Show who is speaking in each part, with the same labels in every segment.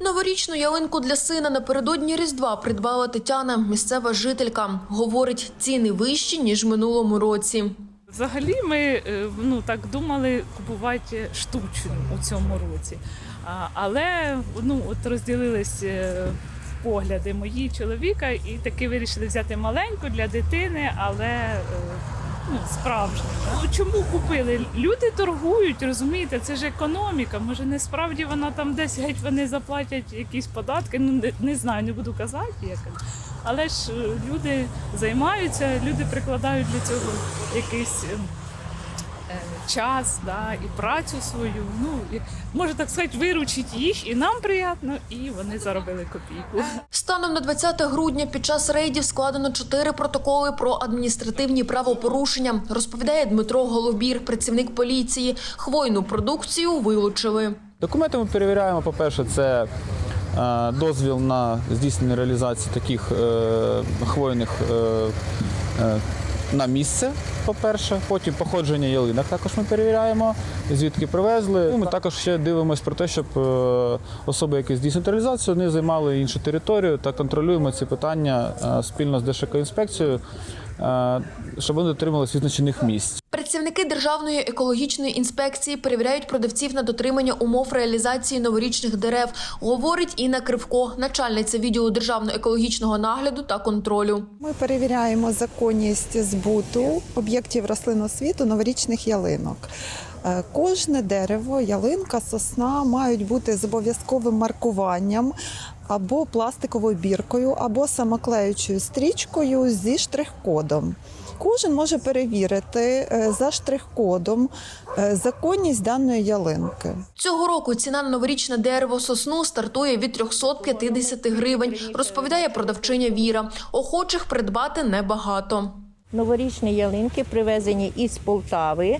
Speaker 1: Новорічну ялинку для сина напередодні Різдва придбала Тетяна, місцева жителька. Говорить, ціни вищі, ніж минулому році.
Speaker 2: Взагалі ми е, ну, так думали купувати штучну у цьому році. Але ну, от розділились е, погляди мої чоловіка, і таки вирішили взяти маленьку для дитини, але е, ну, справжню. Ну, Чому купили? Люди торгують, розумієте, це ж економіка. Може, не справді вона там десь геть вони заплатять якісь податки. Ну не, не знаю, не буду казати. Як. Але ж е, люди займаються, люди прикладають для цього якийсь е, е, час да, і працю свою. Ну, і, може так сказати, виручить їх, і нам приємно, і вони заробили копійку.
Speaker 1: Станом на 20 грудня під час рейдів складено чотири протоколи про адміністративні правопорушення, розповідає Дмитро Голубір, працівник поліції. Хвойну продукцію вилучили.
Speaker 3: Документи ми перевіряємо. По-перше, це е, дозвіл на здійснення реалізації таких е, хвойних е, е, на місце. По-перше, потім походження ялинок також ми перевіряємо, звідки привезли. Ну, Ми також ще дивимося про те, щоб е, особи, які здійснюють реалізацію, не займали іншу територію та контролюємо ці питання е, спільно з ДШК інспекцією, щоб вони дотрималися відзначених місць.
Speaker 1: Працівники Державної екологічної інспекції перевіряють продавців на дотримання умов реалізації новорічних дерев, говорить Інна Кривко, начальниця відділу державного екологічного нагляду та контролю.
Speaker 4: Ми перевіряємо законність збуту об'єктів рослиносвіту новорічних ялинок. Е, Кожне дерево, ялинка, сосна мають бути з обов'язковим маркуванням або пластиковою біркою, або самоклеючою стрічкою зі штрих-кодом. Кожен може перевірити е, за штрих-кодом е, законність даної ялинки.
Speaker 1: Цього року ціна на новорічне дерево сосну стартує від 350 гривень, розповідає продавчиня Віра. Охочих придбати небагато.
Speaker 5: Новорічні ялинки привезені із Полтави,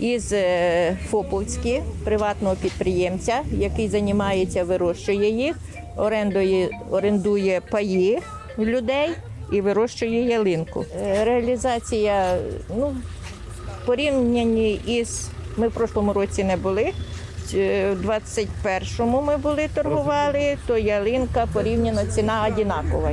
Speaker 5: із е, Фоповські, приватного підприємця, який займається, вирощує їх, орендує, орендує паї людей і вирощує ялинку. Е, Реалізація ну, порівнянні із ми в прошлому році не були. е, В 21-му ми були торгували, то ялинка порівняно ціна одинакова.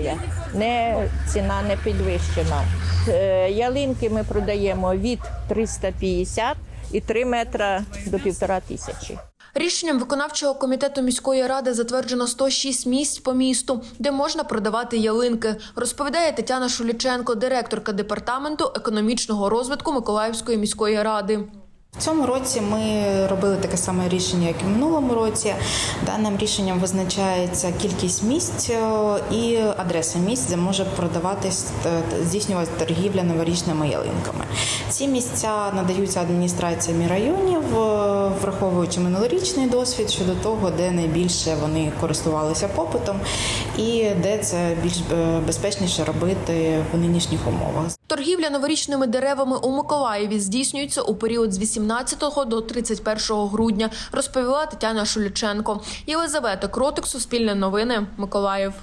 Speaker 5: Не ціна не підвищена. Е, Ялинки ми продаємо від 350 і 3 метра до півтора тисячі.
Speaker 1: Рішенням виконавчого комітету міської ради затверджено 106 місць по місту, де можна продавати ялинки, розповідає Тетяна Шуліченко, директорка департаменту економічного розвитку Миколаївської міської ради.
Speaker 6: В цьому році ми робили таке саме рішення, як і в минулому році. Даним рішенням визначається кількість місць е, і адреса місць, де може продаватись е, здійснювати торгівля новорічними ялинками. Ці місця надаються адміністраціями районів, е, враховуючи минулорічний досвід щодо того, де найбільше вони користувалися попитом, і де це більш безпечніше робити в нинішніх умовах.
Speaker 1: Торгівля новорічними деревами у Миколаєві здійснюється у період з 18 до 31 грудня, розповіла Тетяна Шуліченко. Єлизавета Кротик, Суспільне новини, Миколаїв.